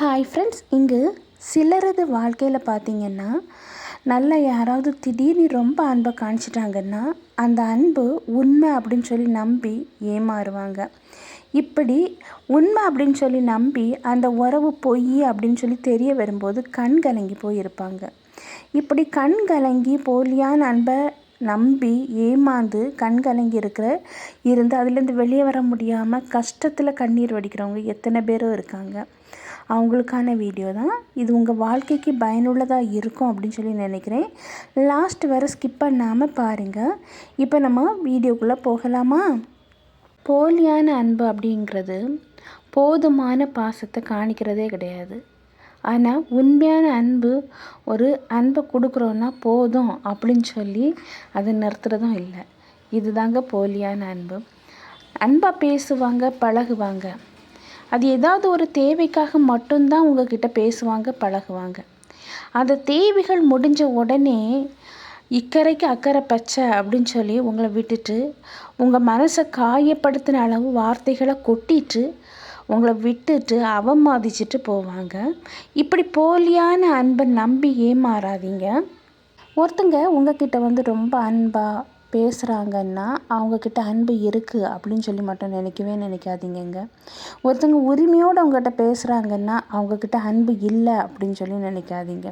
Hi friends இங்கு சிலரது வாழ்க்கையில் பார்த்தீங்கன்னா நல்லா யாராவது திடீர்னு ரொம்ப அன்பை காமிச்சிட்டாங்கன்னா அந்த அன்பு உண்மை அப்படின்னு சொல்லி நம்பி ஏமாறுவாங்க. இப்படி உண்மை அப்படின்னு சொல்லி நம்பி அந்த உறவு பொய் அப்படின்னு சொல்லி தெரிய வரும்போது கண் கலங்கி போயிருப்பாங்க. இப்படி கண் கலங்கி போலியான அன்பை நம்பி ஏமாந்து கண் கலங்கி இருக்கிற இருந்து அதுலேருந்து வெளியே வர முடியாமல் கஷ்டத்தில் கண்ணீர் வடிக்கிறவங்க எத்தனை பேரும் இருக்காங்க. அவங்களுக்கான வீடியோ தான். இது உங்கள் வாழ்க்கைக்கு பயனுள்ளதாக இருக்கும் அப்படின்னு சொல்லி நினைக்கிறேன். லாஸ்ட் வர ஸ்கிப் பண்ணாமல் பாருங்கள் இப்போ நம்ம வீடியோக்குள்ளே போகலாமா? போலியான அன்பு அப்படிங்கிறது போதுமான பாசத்தை காணிக்கிறதே கிடையாது. ஆனால் உண்மையான அன்பு ஒரு அன்பை கொடுக்குறோன்னா போதும் அப்படின்னு சொல்லி அதை நிறுத்துறதும் இல்லை. இதுதாங்க போலியான அன்பு. அன்பாக பேசுவாங்க பழகுவாங்க. அது ஏதாவது ஒரு தேவைக்காக மட்டும்தான் உங்ககிட்ட பேசுவாங்க பழகுவாங்க. அந்த தேவைகள் முடிஞ்ச உடனே இக்கரைக்கு அக்கறை பச்சை அப்படின்னு சொல்லி உங்களை விட்டுட்டு உங்கள் மனசை காயப்படுத்தின அளவு வார்த்தைகளை கொட்டிட்டு உங்களை விட்டுட்டு அவமாதிச்சிட்டு போவாங்க. இப்படி போலியான அன்பை நம்பி ஏமாறாதீங்க. ஒருத்தங்க உங்ககிட்ட வந்து ரொம்ப அன்பாக பேசுகிறாங்கன்னா அவங்கக்கிட்ட அன்பு இருக்குது அப்படின்னு சொல்லி மட்டும் நினைக்கவே நினைக்காதீங்கங்க. ஒருத்தங்க உரிமையோடு அவங்ககிட்ட பேசுகிறாங்கன்னா அவங்கக்கிட்ட அன்பு இல்லை அப்படின்னு சொல்லி நினைக்காதீங்க.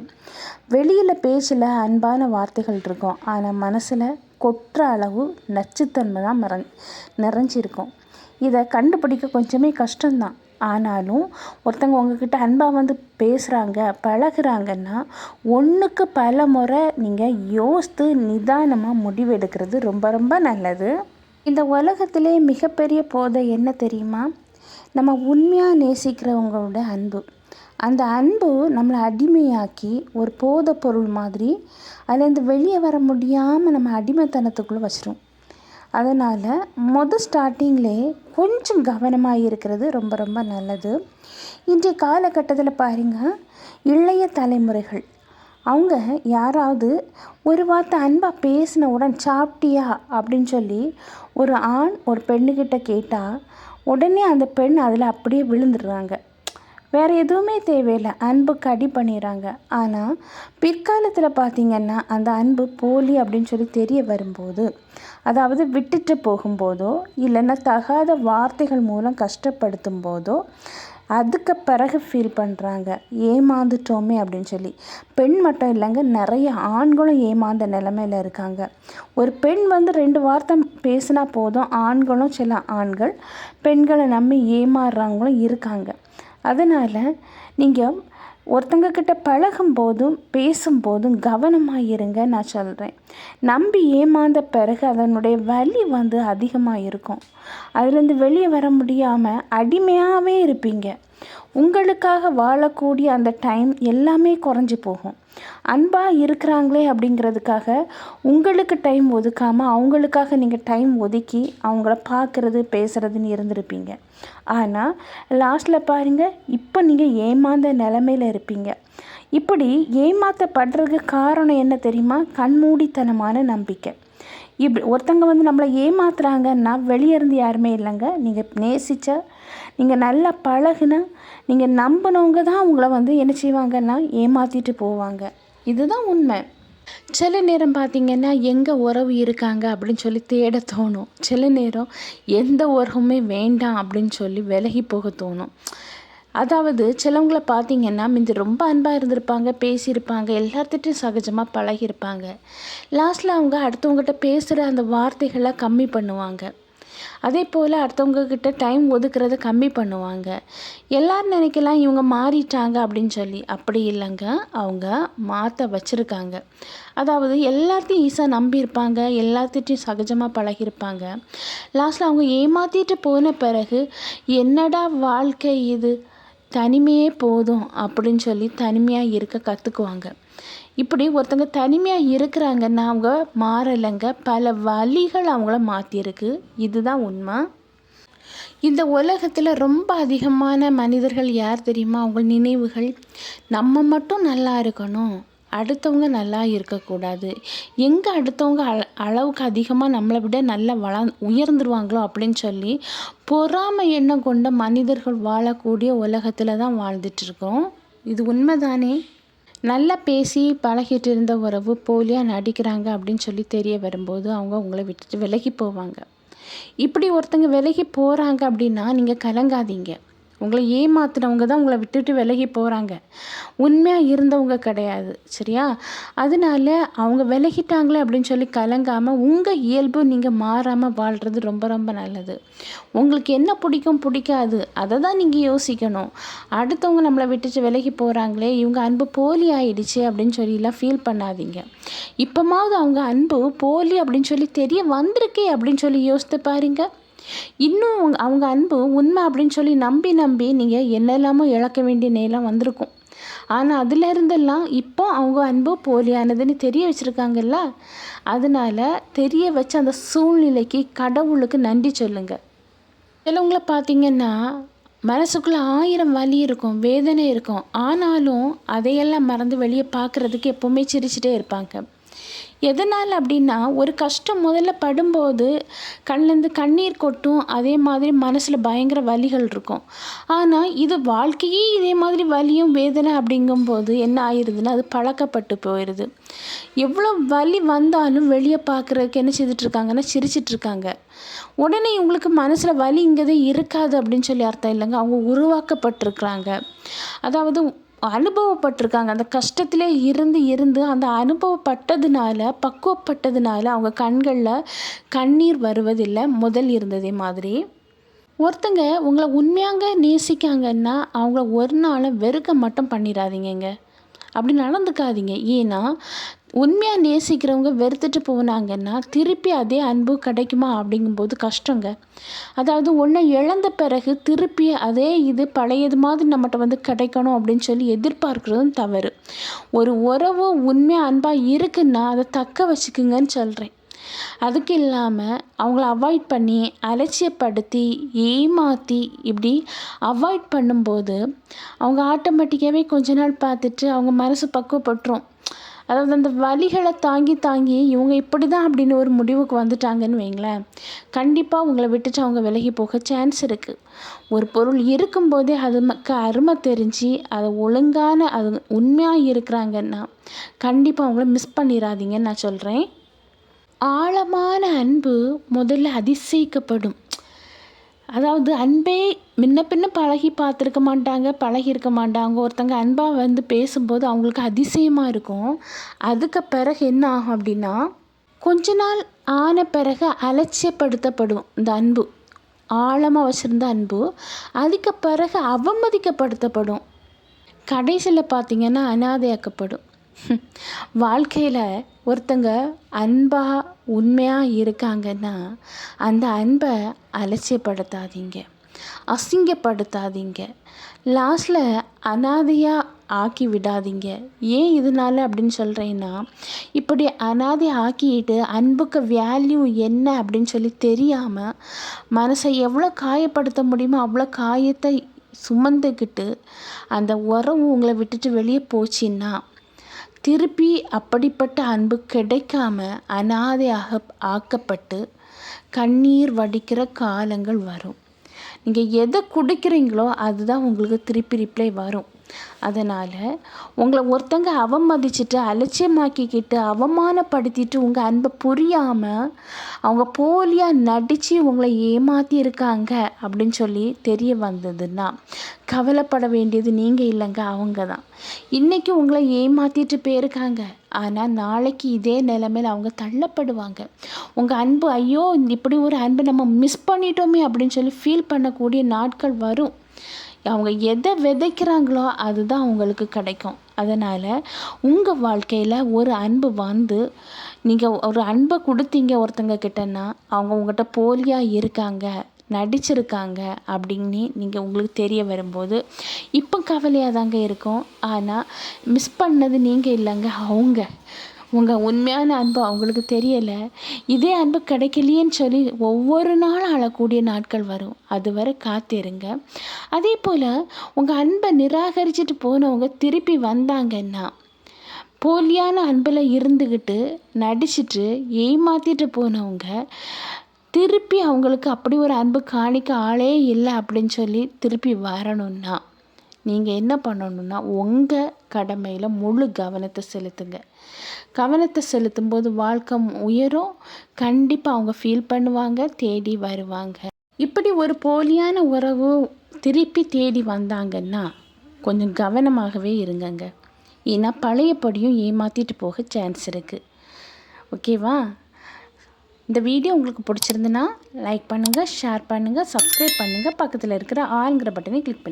வெளியில் பேச்சில் அன்பான வார்த்தைகள் இருக்கும். ஆனால் மனசில் கொட்டுற அளவு நச்சுத்தன்மை தான் மற நிறைஞ்சிருக்கும். இதை கண்டுபிடிக்க கொஞ்சமே கஷ்டம்தான். ஆனாலும் ஒருத்தங்க உங்ககிட்ட அன்பாக வந்து பேசுகிறாங்க பழகுறாங்கன்னா ஒன்றுக்கு பல முறை நீங்கள் யோசித்து நிதானமாக முடிவெடுக்கிறது ரொம்ப ரொம்ப நல்லது. இந்த உலகத்திலே மிகப்பெரிய போதை என்ன தெரியுமா? நம்ம உண்மையாக நேசிக்கிறவங்களோட அன்பு. அந்த அன்பு நம்மளை அடிமையாக்கி ஒரு போதை பொருள் மாதிரி அதுலேருந்து வெளியே வர முடியாமல் நம்ம அடிமைத்தனத்துக்குள்ளே வச்சிரும். அதனால் மொதல் ஸ்டார்டிங்லே கொஞ்சம் கவனமாக இருக்கிறது ரொம்ப ரொம்ப நல்லது. இன்றைய காலகட்டத்தில் பாருங்கள் இளைய தலைமுறைகள் அவங்க யாராவது ஒரு வார்த்தை அன்பாக பேசின உடன் சாப்பிட்டியா அப்படின்னு சொல்லி ஒரு ஆண் ஒரு பெண்ணுக்கிட்ட கேட்டால் உடனே அந்த பெண் அதில் அப்படியே விழுந்துடுறாங்க. வேறு எதுவுமே தேவையில்லை. அன்புக்கு அடி பண்ணிடுறாங்க ஆனால் பிற்காலத்தில் பார்த்திங்கன்னா அந்த அன்பு போலி அப்படின்னு சொல்லி தெரிய வரும்போது அதாவது விட்டுட்டு போகும்போதோ இல்லைன்னா தகாத வார்த்தைகள் மூலம் கஷ்டப்படுத்தும் போதோ அதுக்கு பிறகு ஃபீல் பண்ணுறாங்க ஏமாந்துட்டோமே அப்படின்னு சொல்லி. பெண் மட்டும் இல்லைங்க நிறைய ஆண்களும் ஏமாந்த நிலமையில் இருக்காங்க. ஒரு பெண் வந்து ரெண்டு வார்த்தை பேசினா போதும் ஆண்களும் சில ஆண்கள் பெண்களை நம்பி ஏமாறுறவங்களும் இருக்காங்க. அதனால் நீங்கள் ஒருத்தங்க கிட்ட பழகும் போதும் பேசும்போதும் கவனமாக இருங்க நான் சொல்கிறேன் நம்பி ஏமாந்த பிறகு அதனுடைய வலி வந்து அதிகமாக இருக்கும் அதுலேருந்து வெளியே வர முடியாமல் அடிமையாகவே இருப்பீங்க. உங்களுக்காக வாழக்கூடிய அந்த டைம் எல்லாமே குறைஞ்சி போகும். அன்பாக இருக்கிறாங்களே அப்படிங்கிறதுக்காக உங்களுக்கு டைம் ஒதுக்காமல் அவங்களுக்காக நீங்கள் டைம் ஒதுக்கி அவங்கள பார்க்குறது பேசுகிறதுன்னு இருந்திருப்பீங்க. ஆனால் லாஸ்ட்டில் பாருங்கள் இப்போ நீங்கள் ஏமாந்த நிலமையில் இருப்பீங்க. இப்படி ஏமாற்றப்படுறதுக்கு காரணம் என்ன தெரியுமா? கண்மூடித்தனமான நம்பிக்கை. இப்படி ஒருத்தங்க வந்து நம்மளை ஏமாத்துறாங்கன்னா வெளியே இருந்து யாருமே இல்லைங்க. நீங்கள் நேசித்த நீங்கள் நல்லா பழகுனா நீங்கள் நம்பினவங்க தான் உங்களை வந்து என்ன செய்வாங்கன்னா ஏமாற்றிட்டு போவாங்க. இதுதான் உண்மை. சில நேரம் பார்த்திங்கன்னா எங்கே உறவு இருக்காங்க அப்படின்னு சொல்லி தேட தோணும். சில நேரம் எந்த உறவுமே வேண்டாம் அப்படின்னு சொல்லி விலகி போக தோணும். அதாவது சிலவங்களை பார்த்தீங்கன்னா முந்தி ரொம்ப அன்பாக இருந்திருப்பாங்க பேசியிருப்பாங்க எல்லாத்திட்டையும் சகஜமாக பழகியிருப்பாங்க. லாஸ்ட்டில் அவங்க அடுத்தவங்ககிட்ட பேசுகிற அந்த வார்த்தைகளை கம்மி பண்ணுவாங்க. அதே போல் அடுத்தவங்கக்கிட்ட டைம் ஒதுக்குறத கம்மி பண்ணுவாங்க. எல்லோரும் நினைக்கலாம் இவங்க மாறிட்டாங்க அப்படின்னு சொல்லி. அப்படி இல்லைங்க. அவங்க மாற்ற வச்சுருக்காங்க. அதாவது எல்லாத்தையும் ஈஸியாக நம்பியிருப்பாங்க எல்லாத்திட்டையும் சகஜமாக பழகியிருப்பாங்க. லாஸ்ட்டில் அவங்க ஏமாற்றிட்டு போன பிறகு என்னடா வாழ்க்கை இது? தனிமையே போதும் அப்படின்னு சொல்லி தனிமையாக இருக்க கற்றுக்குவாங்க இப்படி ஒருத்தங்க தனிமையாக இருக்கிறாங்கன்னா அவங்க மாறலைங்க. பல வழிகள் அவங்கள மாற்றிருக்கு இதுதான் உண்மை. இந்த உலகத்தில் ரொம்ப அதிகமான மனிதர்கள் யார் தெரியுமா? அவங்க நினைவுகள் நம்ம மட்டும் நல்லா இருக்கணும். அடுத்தவங்க நல்லா இருக்கக்கூடாது. எங்கே அடுத்தவங்க அள அளவுக்கு அதிகமாக நம்மளை விட நல்லா வள உயர்ந்துருவாங்களோ அப்படின்னு சொல்லி பொறாமை எண்ணம் கொண்ட மனிதர்கள் வாழக்கூடிய உலகத்தில் தான் வாழ்ந்துட்டுருக்கோம். இது உண்மைதானே? நல்லா பேசி பழகிட்டு இருந்த உறவு போலியாக நடிக்கிறாங்க அப்படின்னு சொல்லி தெரிய வரும்போது அவங்க உங்களை விட்டுட்டு விலகி போவாங்க. இப்படி ஒருத்தங்க விலகி போகிறாங்க அப்படின்னா நீங்கள் கலங்காதீங்க. உங்களை ஏமாத்தினவங்க தான் உங்களை விட்டுட்டு விலகி போகிறாங்க உண்மையாக இருந்தவங்க கிடையாது சரியா? அதனால அவங்க விலகிட்டாங்களே அப்படின்னு சொல்லி கலங்காமல் உங்கள் இயல்பு நீங்கள் மாறாமல் வாழ்கிறது ரொம்ப ரொம்ப நல்லது. உங்களுக்கு என்ன பிடிக்கும் பிடிக்காது அதை தான் நீங்கள் யோசிக்கணும். அடுத்தவங்க நம்மளை விட்டுட்டு விலகி போகிறாங்களே இவங்க அன்பு போலி ஆயிடுச்சு அப்படின்னு சொல்லிலாம் ஃபீல் பண்ணாதீங்க. இப்போமாவது அவங்க அன்பு போலி அப்படின்னு சொல்லி தெரிய வந்திருக்கே அப்படின்னு சொல்லி யோசித்து பாருங்கள் இன்னும் அவங்க- அவங்க அன்பு உண்மை அப்படின்னு சொல்லி நம்பி நம்பி நீங்கள் என்னெல்லாமோ இழக்க வேண்டிய நேரம் வந்திருக்கும். ஆனால் அதில் இருந்தெல்லாம் இப்போ அவங்க அன்பு போலியானதுன்னு தெரிய வச்சுருக்காங்கல்ல? அதனால தெரிய வச்ச அந்த சூழ்நிலைக்கு கடவுளுக்கு நன்றி சொல்லுங்க. சிலவங்கள பார்த்தீங்கன்னா மனசுக்குள்ளே ஆயிரம் வலி இருக்கும் வேதனை இருக்கும். ஆனாலும் அதையெல்லாம் மறந்து வெளியே பார்க்குறதுக்கு எப்போவுமே சிரிச்சிட்டே இருப்பாங்க. எதனால் அப்படின்னா ஒரு கஷ்டம் முதல்ல படும்போது கண்லேருந்து கண்ணீர் கொட்டும் அதே மாதிரி மனசில் பயங்கர வலிகள் இருக்கும். ஆனால் இது வாழ்க்கையே இதே மாதிரி வலியும் வேதனை அப்படிங்கும்போது என்ன ஆயிடுதுன்னா அது பழக்கப்பட்டு போயிடுது எவ்வளோ வலி வந்தாலும் வெளியே பார்க்குறதுக்கு என்ன செய்துட்ருக்காங்கன்னா இருக்காங்கன்னா சிரிச்சிட்டு இருக்காங்க உடனே இவங்களுக்கு மனசில் வலி இங்கதே இருக்காது அப்படின்னு சொல்லி அர்த்தம் இல்லைங்க. அவங்க உருவாக்கப்பட்டிருக்கிறாங்க. அதாவது அனுபவப்பட்டிருக்காங்க. அந்த கஷ்டத்திலே இருந்து இருந்து அந்த அனுபவப்பட்டதுனால பக்குவப்பட்டதுனால அவங்க கண்களில் கண்ணீர் வருவதில்லை. முதல் இருந்ததே மாதிரி. ஒருத்தங்க உங்களை உண்மையாங்க நேசிக்காங்கன்னா அவங்கள ஒரு நாளும் வெறுக்க மட்டும் பண்ணிடாதீங்கங்க. அப்படி நடந்துக்காதீங்க. ஏன்னா உண்மையாக நேசிக்கிறவங்க வெறுத்துட்டு போனாங்கன்னா திருப்பி அதே அன்பு கிடைக்குமா அப்படிங்கும்போது கஷ்டங்க. அதாவது ஒன்றை இழந்த பிறகு திருப்பி அதே இது பழையது மாதிரி நம்மகிட்ட வந்து கிடைக்கணும் அப்படின்னு சொல்லி எதிர்பார்க்குறதும் தவறு. ஒரு உறவு உண்மையாக அன்பாக இருக்குன்னா அதை தக்க வச்சுக்குங்கன்னு சொல்கிறேன் அதுக்கு இல்லாமல் அவங்கள அவாய்ட் பண்ணி அலட்சியப்படுத்தி ஏமாற்றி இப்படி அவாய்ட் பண்ணும்போது அவங்க ஆட்டோமேட்டிக்காகவே கொஞ்ச நாள் பார்த்துட்டு அவங்க மனசு பக்குவப்பட்டுரும். அதாவது அந்த வலிகளை தாங்கி தாங்கி இவங்க இப்படி தான் அப்படின்னு ஒரு முடிவுக்கு வந்துட்டாங்கன்னு வைங்களேன். கண்டிப்பாக உங்களை விட்டுட்டு அவங்க விலகி போக சான்ஸ் இருக்குது ஒரு பொருள் இருக்கும்போதே அது மக்க அருமை தெரிஞ்சு அதை ஒழுங்கான அது உண்மையாக இருக்கிறாங்கன்னா கண்டிப்பாக அவங்கள மிஸ் பண்ணிடாதீங்கன்னு நான் சொல்கிறேன் ஆழமான அன்பு முதல்ல அதிசயிக்கப்படும். அதாவது அன்பே முன்ன பின்ன பழகி பார்த்துருக்க மாட்டாங்க பழகி இருக்க மாட்டாங்க. ஒருத்தங்க அன்பாக வந்து பேசும்போது அவங்களுக்கு அதிசயமாக இருக்கும். அதுக்கு பிறகு என்ன ஆகும் அப்படின்னா கொஞ்ச நாள் ஆன பிறகு அலட்சியப்படுத்தப்படும் இந்த அன்பு. ஆழமாக வச்சுருந்த அன்பு. அதுக்கு பிறகு அவமதிக்கப்படுத்தப்படும். கடைசியில் பார்த்திங்கன்னா அனாதையாக்கப்படும். வாழ்க்கையில் ஒருத்தங்க அன்பாக உண்மையாக இருக்காங்கன்னா அந்த அன்பை அலட்சியப்படுத்தாதீங்க. அசிங்கப்படுத்தாதீங்க. லாஸ்ட்டில் அனாதையாக ஆக்கி விடாதீங்க. ஏன் இதனால அப்படின்னு சொல்கிறேன்னா இப்படி அனாதை ஆக்கிட்டு அன்புக்கு வேல்யூ என்ன அப்படின்னு சொல்லி தெரியாமல் மனசை எவ்வளோ காயப்படுத்த முடியுமோ அவ்வளோ காயத்தை சுமந்துக்கிட்டு அந்த உறவு உங்களை விட்டுட்டு வெளியே போச்சுன்னா திருப்பி அப்படிப்பட்ட அன்பு கிடைக்காம அனாதையாக ஆக்கப்பட்டு கண்ணீர் வடிக்கிற காலங்கள் வரும். நீங்கள் எதை குடிக்கிறீங்களோ அதுதான் உங்களுக்கு திருப்பி ரிப்ளை வரும். அதனால் உங்களை ஒருத்தங்க அவமதிச்சுட்டு அலட்சியமாக்கிக்கிட்டு அவமானப்படுத்திட்டு உங்கள் அன்பை புரியாமல் அவங்க போலியாக நடித்து உங்களை ஏமாற்றி இருக்காங்க அப்படின்னு சொல்லி தெரிய வந்ததுன்னா கவலைப்பட வேண்டியது நீங்கள் இல்லைங்க அவங்க தான் இன்றைக்கி உங்களை ஏமாற்றிட்டு போயிருக்காங்க. ஆனால் நாளைக்கு இதே நிலமையில் அவங்க தள்ளப்படுவாங்க. உங்கள் அன்பு ஐயோ இப்படி ஒரு அன்பை நம்ம மிஸ் பண்ணிட்டோமே அப்படின்னு சொல்லி ஃபீல் பண்ணக்கூடிய நாட்கள் வரும். அவங்க எதை விதைக்கிறாங்களோ அதுதான் அவங்களுக்கு கிடைக்கும். அதனால் உங்கள் வாழ்க்கையில் ஒரு அன்பு வந்து நீங்கள் ஒரு அன்பை கொடுத்தீங்க ஒருத்தங்க கிட்டன்னா அவங்க உங்கள்கிட்ட போலியாக இருக்காங்க. நடிச்சிருக்காங்க அப்படின்னு நீங்கள் உங்களுக்கு தெரிய வரும்போது இப்போ கவலையாக தாங்க இருக்கும். ஆனால் மிஸ் பண்ணது நீங்கள் இல்லைங்க அவங்க. உங்கள் உண்மையான அன்பு அவங்களுக்கு தெரியலை. இதே அன்பு கிடைக்கலையேன்னு சொல்லி ஒவ்வொரு நாளும் அழக்கூடிய நாட்கள் வரும். அதுவரை காத்திருங்க. அதே போல் உங்கள் அன்பை நிராகரிச்சுட்டு போனவங்க திருப்பி வந்தாங்கன்னா போலியான அன்பில் இருந்துக்கிட்டு நடிச்சிட்டு ஏமாற்றிட்டு போனவங்க திருப்பி அவங்களுக்கு அப்படி ஒரு அன்பு காணிக்க ஆளே இல்லை அப்படின்னு சொல்லி திருப்பி வரணும்னா நீங்கள் என்ன பண்ணணுன்னா உங்கள் கடமையில் முழு கவனத்தை செலுத்துங்க. கவனத்தை செலுத்தும் போது வாழ்க்கை உயரும். கண்டிப்பாக அவங்க ஃபீல் பண்ணுவாங்க தேடி வருவாங்க. இப்படி ஒரு போலியான உறவு திருப்பி தேடி வந்தாங்கன்னா கொஞ்சம் கவனமாகவே இருங்கங்க. ஏன்னா பழையபடியும் ஏமாற்றிட்டு போக சான்ஸ் இருக்குது ஓகேவா இந்த வீடியோ உங்களுக்கு பிடிச்சிருந்துன்னா லைக் பண்ணுங்கள் ஷேர் பண்ணுங்கள் சப்ஸ்கிரைப் பண்ணுங்கள் பக்கத்தில் இருக்கிற ஆளுங்கிற பட்டனை கிளிக் பண்ணுங்கள்